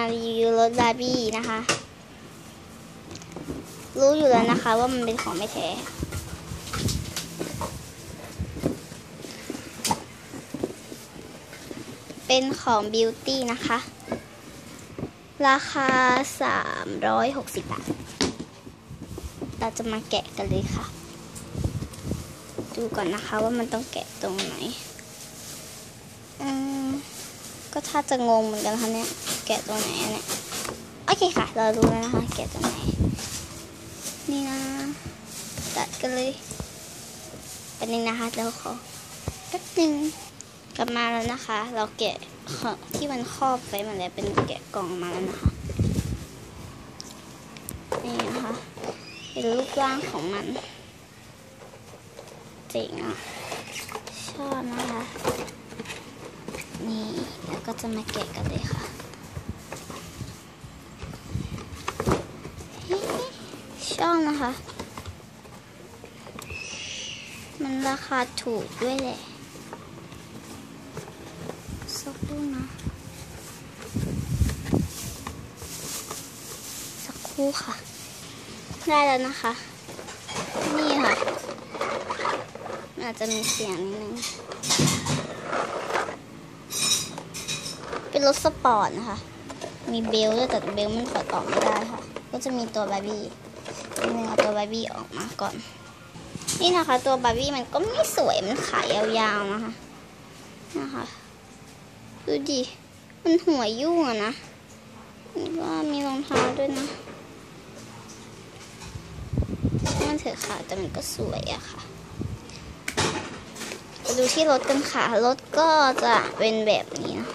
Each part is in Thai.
ารีวิวรถบาร์บี้นะคะ รู้อยู่แล้วนะคะว่ามันเป็นของไม่แท้เป็นของบิวตี้นะคะ ราคา 360 บาท เราจะมาแกะกันเลยค่ะ ดูก่อนนะคะว่ามันต้องแกะตรงไหน อืม ก็ถ้าจะงงเหมือนกันค่ะเนี่ย กะตรงไหนเนี่ยโอเคค่ะ เรารู้แล้วนะคะ แกะตรงไหน นี่นะ ตัดกันเลยเป็นนึงนะคะเดี๋ยวขอแป๊บนึงกลับมาแล้วนะคะ เราแกะที่มันครอบไว้มาแล้วเป็นแกะกล่องมาแล้วนะคะ นี่นะคะเป็นรูปร่างของมันเจ๋งอะชอบนะคะ นี่เดี๋ยวก็จะมาแกะกันเลยค่ะ นะคะ มันราคาถูกด้วยแหละสักครู่นะสักครู่ค่ะ ได้แล้วนะคะ นี่ค่ะนอาจจะมีเสียงนิดนึง เป็นรถสปอร์ตนะคะ มีเบลด้วยแต่เบลมันเปิดออกไม่ได้ค่ะ ก็จะมีตัวบาร์บี้ นิดนึงเอาตัวบาร์บี้ออกมาก่อน นี่นะคะ ตัวบาร์บี้มันก็ไม่สวยมันขายยาวๆนะคะนะคะดูดิมันหัวยุ่งอะนะก็มีรองเท้าด้วยนะมันเถอะค่ะแต่มันก็สวยอะค่ะดูที่รถกันค่ะรถก็จะเป็นแบบนี้นะ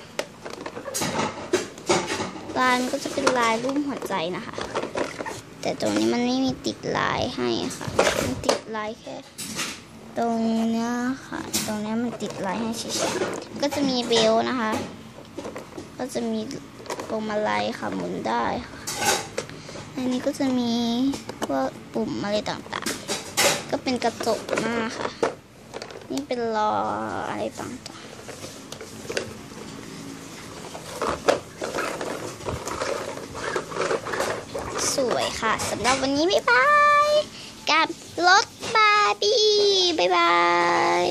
ลายมันก็จะเป็นลายรูปหัวใจนะคะ แต่ตรงนี้มันไม่มีติดลายให้ค่ะ มันติดลายแค่ตรงเนี้ยค่ะ ตรงเนี้ยมันติดลายให้เฉยๆก็จะมีเบลนะคะ ก็จะมีพวงมาลัยค่ะหมุนได้ค่ะอันนี้ก็จะมีพวกปุ่มอะไรต่างๆ ก็เป็นกระจกหน้าค่ะ นี่เป็นล้ออะไรต่างๆ สวยค่ะสำหรับวันนี้บ๊ายบาย กับรถบาร์บี้บ๊ายบาย